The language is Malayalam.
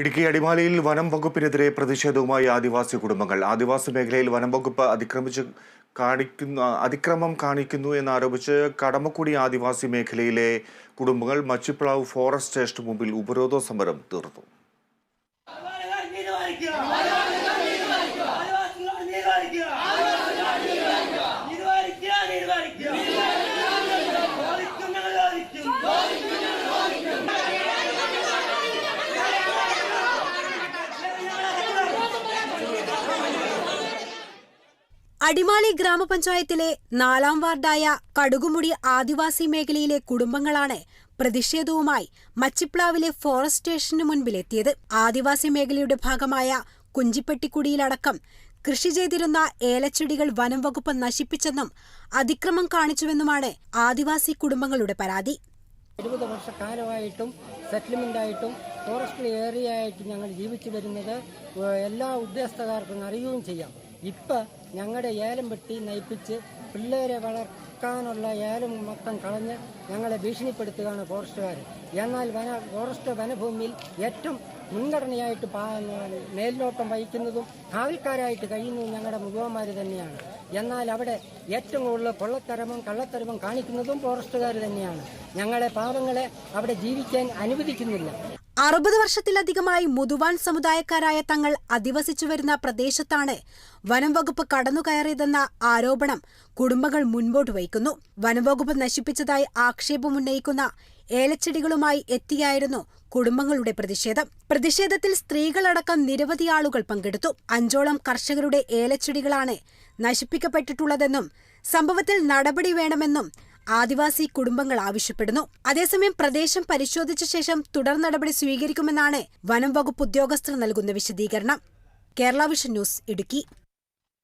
ഇടുക്കി അടിമാലിയിൽ വനം വകുപ്പിനെതിരെ പ്രതിഷേധവുമായി ആദിവാസി കുടുംബങ്ങൾ. ആദിവാസി മേഖലയിൽ വനം വകുപ്പ് അതിക്രമിച്ച് കാണിക്കുന്ന അതിക്രമം കാണിക്കുന്നു എന്നാരോപിച്ച് കടമക്കുടി ആദിവാസി മേഖലയിലെ കുടുംബങ്ങൾ മച്ചിപ്ലാവ് ഫോറസ്റ്റ് സ്റ്റേഷന് മുമ്പിൽ ഉപരോധ സമരം തീർത്തു. അടിമാലി ഗ്രാമപഞ്ചായത്തിലെ നാലാം വാർഡായ കടുകുമുടി ആദിവാസി മേഖലയിലെ കുടുംബങ്ങളാണ് പ്രതിഷേധവുമായി മച്ചിപ്ലാവിലെ ഫോറസ്റ്റ് സ്റ്റേഷന് മുൻപിലെത്തിയത്. ആദിവാസി മേഖലയുടെ ഭാഗമായ കുഞ്ചിപ്പെട്ടിക്കുടിയിലടക്കം കൃഷി ചെയ്തിരുന്ന ഏലച്ചെടികൾ വനം വകുപ്പ് നശിപ്പിച്ചെന്നും അതിക്രമം കാണിച്ചുവെന്നുമാണ് ആദിവാസി കുടുംബങ്ങളുടെ പരാതി. എഴുപത് വർഷക്കാലമായിട്ടും സെറ്റിൽമെന്റ് ആയിട്ടും ഫോറസ്റ്റ് ഏരിയ ആയിട്ട് ഞങ്ങൾ ജീവിച്ചു വരുന്നത് എല്ലാ ഉദ്യോഗസ്ഥർക്കും അറിയുകയും ചെയ്യാം. ഇപ്പം ഞങ്ങളുടെ ഏലം വെട്ടി നയിപ്പിച്ച് പിള്ളേരെ വളർക്കാനുള്ള ഏലം മൊത്തം കളഞ്ഞ് ഞങ്ങളെ ഭീഷണിപ്പെടുത്തുകയാണ് ഫോറസ്റ്റുകാർ എന്നാൽ വന ഫോറസ്റ്റ് വനഭൂമിയിൽ ഏറ്റവും മുൻഗണനയായിട്ട് മേൽനോട്ടം വഹിക്കുന്നതും കാവൽക്കാരായിട്ട് കഴിയുന്നതും ഞങ്ങളുടെ മുഖവന്മാർ തന്നെയാണ്. എന്നാൽ അവിടെ ഏറ്റവും കൂടുതൽ കൊള്ളത്തരവും കള്ളത്തരവും കാണിക്കുന്നതും ഫോറസ്റ്റുകാർ തന്നെയാണ്. ഞങ്ങളെ പാവങ്ങളെ അവിടെ ജീവിക്കാൻ അനുവദിക്കുന്നില്ല. അറുപത് വർഷത്തിലധികമായി മുതുവാൻ സമുദായക്കാരായ തങ്ങൾ അധിവസിച്ചു വരുന്ന പ്രദേശത്താണ് വനംവകുപ്പ് കടന്നുകയറിയതെന്ന ആരോപണം കുടുംബങ്ങൾ മുൻപോട്ട് വയ്ക്കുന്നു. വനം വകുപ്പ് നശിപ്പിച്ചതായി ആക്ഷേപമുന്നയിക്കുന്ന ഏലച്ചെടികളുമായി എത്തിയായിരുന്നു കുടുംബങ്ങളുടെ പ്രതിഷേധം. പ്രതിഷേധത്തിൽ സ്ത്രീകളടക്കം നിരവധി ആളുകൾ പങ്കെടുത്തു. അഞ്ചോളം കർഷകരുടെ ഏലച്ചെടികളാണ് നശിപ്പിക്കപ്പെട്ടിട്ടുള്ളതെന്നും സംഭവത്തിൽ നടപടി വേണമെന്നും ആദിവാസി കുടുംബങ്ങൾ ആവശ്യപ്പെടുന്നു. അതേസമയം പ്രദേശം പരിശോധിച്ച ശേഷം തുടർ നടപടി സ്വീകരിക്കുമെന്നാണ് വനം വകുപ്പ് ഉദ്യോഗസ്ഥർ നൽകുന്ന വിശദീകരണം. Kerala Vision News Idukki.